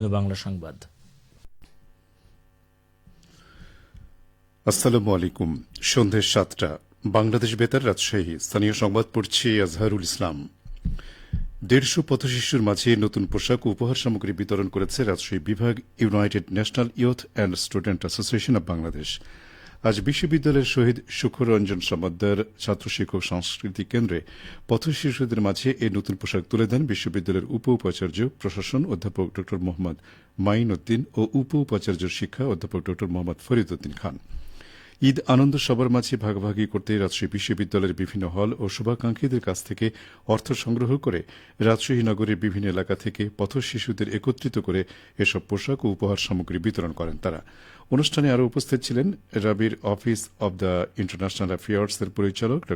বাংলা সংবাদ। আসসালামু আলাইকুম। সন্ধ্যে সাতটা। বাংলাদেশ বেতার রাজশাহী। স্থানীয় সংবাদ পড়ছে আজহারুল ইসলাম। দেড়শো পথশিশুর মাঝে নতুন পোশাক উপহার সামগ্রী বিতরণ করেছে রাজশাহী বিভাগ United National Youth and Student Association of Bangladesh. আজ বিশ্ববিদ্যালয়ের শহীদ সুখরঞ্জন সমাদ্দার ছাত্র শিক্ষক সাংস্কৃতিক কেন্দ্রে পথ শিশুদের মাঝে এই নতুন পোশাক তুলে দেন বিশ্ববিদ্যালয়ের উপ উপাচার্য, প্রশাসন অধ্যাপক ড মোহাম্মদ মাইন উদ্দিন ও উপ উপাচার্য শিক্ষা অধ্যাপক ড মোহাম্মদ ফরিদ উদ্দিন খান। ঈদ আনন্দ সবার মাঝে ভাগাভাগি করতে রাজশাহী বিশ্ববিদ্যালয়ের বিভিন্ন হল ও শুভাকাঙ্ক্ষীদের কাছ থেকে অর্থ সংগ্রহ করে রাজশাহী নগরের বিভিন্ন এলাকা থেকে পথ শিশুদের একত্রিত করে এসব পোশাক ও উপহার সামগ্রী বিতরণ করেন তারা। অনুষ্ঠানে আরও উপস্থিত ছিলেন রাবির Office of the International Affairs এর পরিচালক ড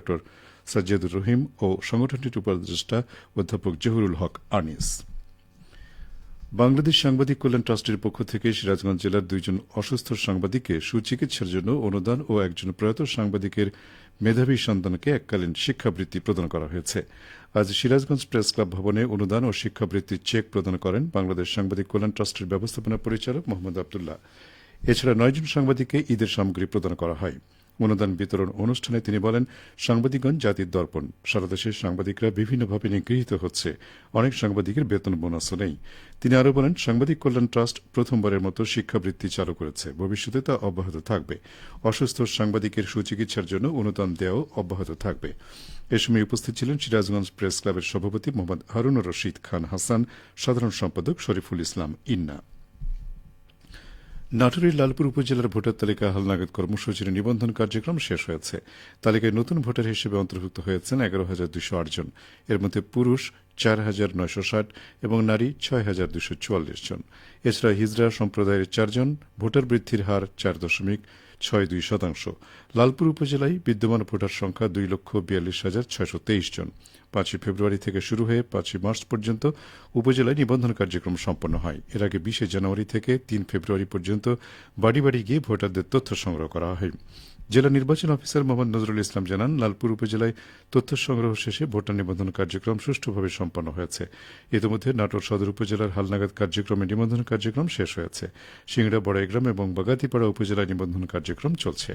সাজ্জাদুর রহিম ও সংগঠনটির উপদেষ্টা অধ্যাপক জহুরুল হক আনিস। বাংলাদেশ সাংবাদিক কল্যাণ ট্রাস্টের পক্ষ থেকে সিরাজগঞ্জ জেলার দুইজন অসুস্থ সাংবাদিককে সুচিকিৎসার জন্য অনুদান ও একজন প্রয়াত সাংবাদিকের মেধাবী সন্তানকে এককালীন শিক্ষাবৃত্তি প্রদান করা হয়েছে। আজ সিরাজগঞ্জ প্রেস ক্লাব ভবনে অনুদান ও শিক্ষাবৃত্তির চেক প্রদান করেন বাংলাদেশ সাংবাদিক কল্যাণ ট্রাস্টের ব্যবস্থাপনা পরিচালক মোহাম্মদ আবদুল্লাহ। এছাড়া নয়জন সাংবাদিককে ঈদের সামগ্রী প্রদান করা হয়। অনুদান বিতরণ অনুষ্ঠানে তিনি বলেন, সাংবাদিকগণ জাতির দর্পণ। সারা দেশের সাংবাদিকরা বিভিন্নভাবে নিগৃহীত হচ্ছে। অনেক সাংবাদিকের বেতন বোনাসও নেই। তিনি আরও বলেন, সাংবাদিক কল্যাণ ট্রাস্ট প্রথমবারের মতো শিক্ষাবৃত্তি চালু করেছে। ভবিষ্যতে তা অব্যাহত থাকবে। অসুস্থ সাংবাদিকের সুচিকিৎসার জন্য অনুদান দেওয়াও অব্যাহত থাকবে। এ সময় উপস্থিত ছিলেন সিরাজগঞ্জ প্রেস ক্লাবের সভাপতি মোহাম্মদ হারুনুর রশিদ খান হাসান, সাধারণ সম্পাদক শরীফুল ইসলাম ইন্না। নাটোরের লালপুর উপজেলার ভোটার তালিকা হালনাগাদ কর্মসূচির নিবন্ধন কার্যক্রম শেষ হয়েছে। তালিকায় নতুন ভোটার হিসেবে অন্তর্ভুক্ত হয়েছেন এগারো হাজার দুশো আটজন এর মধ্যে পুরুষ চার হাজার নয়শো ষাট এবং নারী ছয় হাজার দুশো চুয়াল্লিশ জন। এছাড়া হিজড়া সম্প্রদায়ের চারজন ভোটার বৃদ্ধির হার চার দশমিক ছয় দুই শতাংশ। লালপুর উপজেলায় বিদ্যমান ভোটার সংখ্যা দুই লক্ষ বিয়াল্লিশ হাজার ছয়শো তেইশ জন। পাঁচই ফেব্রুয়ারি থেকে শুরু হয়ে পাঁচই মার্চ পর্যন্ত উপজেলায় নিবন্ধন কার্যক্রম সম্পন্ন হয়। এর আগে বিশে জানুয়ারি থেকে তিন ফেব্রুয়ারি পর্যন্ত বাড়ি বাড়ি গিয়ে ভোটারদের তথ্য সংগ্রহ করা হয়। জেলা নির্বাচন অফিসার মোহাম্মদ নজরুল ইসলাম জানান, লালপুর উপজেলায় তথ্য সংগ্রহ শেষে ভোটার নিবন্ধন কার্যক্রম সুষ্ঠুভাবে সম্পন্ন হয়েছে। ইতিমধ্যে নাটোর সদর উপজেলার হালনাগাদ কার্যক্রমে নিবন্ধন কার্যক্রম শেষ হয়েছে। সিংড়া, বড়াইগ্রাম এবং বাগাতিপাড়া উপজেলায় নিবন্ধন কার্যক্রম চলছে।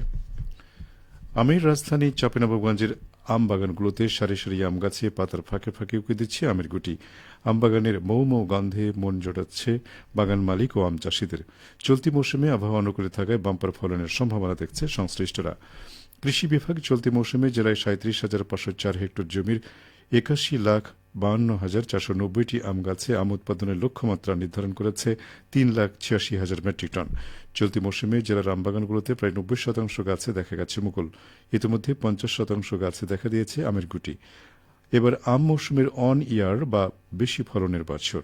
আমির রাজধানী চাঁপাইনবাবগঞ্জের আম বাগানগুলোতে সারি সারি আম গাছে পাতার ফাঁকে ফাঁকে উঁকে দিচ্ছে আমের গুটি। আম বাগানের মৌ মৌ গন্ধে মন জোটাচ্ছে বাগান মালিক ও আম চাষিদের। চলতি মৌসুমে আবহাওয়া অনুকূলে থাকায় বাম্পার ফলনের সম্ভাবনা দেখছে সংশ্লিষ্টরা। কৃষি বিভাগ চলতি মৌসুমে জেলায় সাঁত্রিশ হাজার পাঁচশো চার হেক্টর জমির একাশি লাখ বাহান্ন হাজার চারশো নব্বইটি আম গাছে আম উৎপাদনের লক্ষ্যমাত্রা নির্ধারণ করেছে তিন লাখ ছিয়াশি হাজার মেট্রিক টন। চলতি মৌসুমে জেলার আমবাগানগুলোতে প্রায় নব্বই শতাংশ গাছে দেখা গেছে মুকুল। ইতিমধ্যে পঞ্চাশ শতাংশ গাছে দেখা দিয়েছে আমের গুটি। এবার আম মৌসুমের অন ইয়ার বা বেশি ফলনের বছর।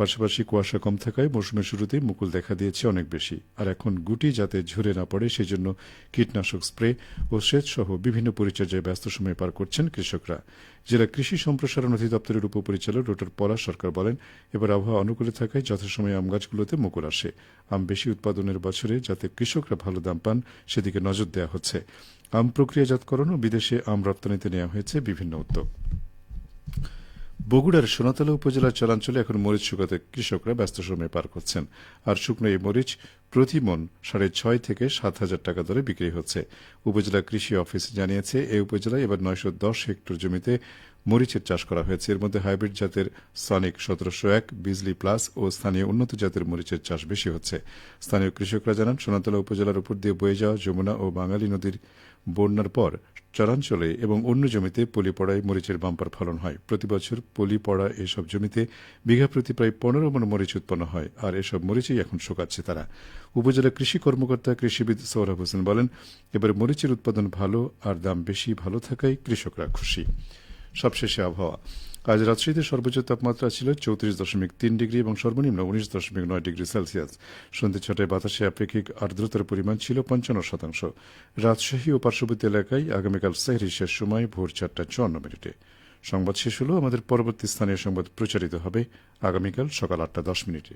পাশাপাশি কুয়াশা কম থাকায় মৌসুমের শুরুতেই মুকুল দেখা দিয়েছে অনেক বেশি। আর এখন গুটি যাতে ঝরে না পড়ে, সেজন্য কীটনাশক স্প্রে ও সেচ সহ বিভিন্ন পরিচর্যায় ব্যস্ত সময় পার করছেন কৃষকরা। জেলা কৃষি সম্প্রসারণ অধিদপ্তরের উপপরিচালক ডক্টর পলাশ সরকার বলেন, এবার আবহাওয়া অনুকূলে থাকায় যথাসময়ে আম গাছগুলোতে মুকুল আসে। আম বেশি উৎপাদনের বছরে যাতে কৃষকরা ভালো দাম পান, সেদিকে নজর দেওয়া হচ্ছে। আম প্রক্রিয়াজাতকরণ ও বিদেশে আম রপ্তানিতে নেওয়া হয়েছে বিভিন্ন উদ্যোগ। বগুড়ার সোনাতলা উপজেলার চলাঞ্চলে এখন মরিচ শুকাতে কৃষকরা ব্যস্ত সময় পার করছেন। আর শুকনো এই মরিচ প্রতি মন সাড়ে ছয় থেকে সাত হাজার টাকা দরে বিক্রি হচ্ছে। উপজেলা কৃষি অফিস জানিয়েছে এই উপজেলায় এবার নয়শো দশ হেক্টর জমিতে মরিচের চাষ করা হয়েছে। এর মধ্যে হাইব্রিড জাতের সনিক সতেরোশো এক, বিজলি প্লাস ও স্থানীয় উন্নত জাতের মরিচের চাষ বেশি হচ্ছে। স্থানীয় কৃষকরা জানান, সোনাতলা উপজেলার উপর দিয়ে বয়ে যাওয়া যমুনা ও বাঙালি নদীর বন্যার পর চরাঞ্চলে এবং অন্য জমিতে পলি পড়ায় মরিচের বাম্পার ফলন হয়। প্রতি বছর পলি পড়া এসব জমিতে বিঘা প্রতি প্রায় পনেরো মন মরিচ উৎপন্ন হয় আর এসব মরিচই এখন শুকাচ্ছে তারা। উপজেলা কৃষি কর্মকর্তা কৃষিবিদ সৌরভ হোসেন বলেন, এবার মরিচের উৎপাদন ভালো আর দাম বেশি ভালো থাকায় কৃষকরা খুশি। সবশেষে আবহাওয়া। আজ রাজশাহীতে সর্বোচ্চ তাপমাত্রা ছিল চৌত্রিশ দশমিক তিন ডিগ্রি এবং সর্বনিম্ন উনিশ দশমিক নয় ডিগ্রি সেলসিয়াস। সন্ধ্যে ছটায় বাতাসে আপেক্ষিক আর্দ্রতার পরিমাণ ছিল পঞ্চান্ন শতাংশ। রাজশাহী ও পার্শ্ববর্তী এলাকায় আগামীকাল সেহরি শেষ সময় ভোর চারটা চুয়ান্ন মিনিটে। সংবাদ শেষ হল, আমাদের পরবর্তী স্থানীয় সংবাদ প্রচারিত হবে আগামীকাল সকাল আটটা দশ মিনিটে।